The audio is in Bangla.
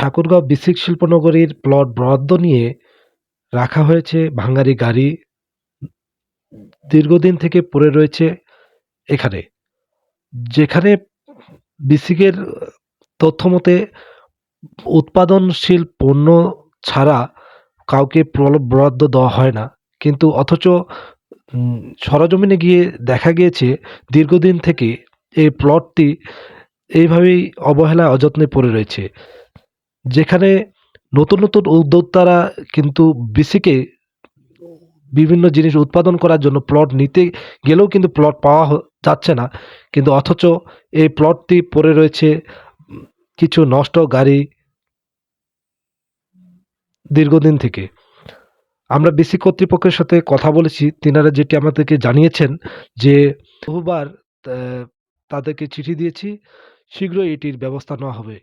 ঠাকুরগাঁও বিসিক শিল্পনগরীর প্লট বরাদ্দ নিয়ে রাখা হয়েছে ভাঙারি গাড়ি। দীর্ঘদিন থেকে পড়ে রয়েছে এখানে। যেখানে বিসিকের তথ্য মতে, উৎপাদনশীল পণ্য ছাড়া কাউকে বরাদ্দ দেওয়া হয় না। কিন্তু অথচ সরজমিনে গিয়ে দেখা গিয়েছে, দীর্ঘদিন থেকে এই প্লটটি এইভাবেই অবহেলায় অযত্নে পড়ে রয়েছে। যেখানে নতুন নতুন উদ্যোক্তারা কিন্তু বিসিকে বিভিন্ন জিনিস উৎপাদন করার জন্য প্লট নিতে গেলেও কিন্তু প্লট পাওয়া যাচ্ছে না। কিন্তু অথচ এই প্লটটি পড়ে রয়েছে কিছু নষ্ট গাড়ি দীর্ঘদিন থেকে। আমরা বিসি কর্তৃপক্ষের সাথে কথা বলেছি, তিনারা যেটি আমাদেরকে জানিয়েছেন যে বহুবার তাদেরকে চিঠি দিয়েছি, শীঘ্রই এটির ব্যবস্থা নেওয়া হবে।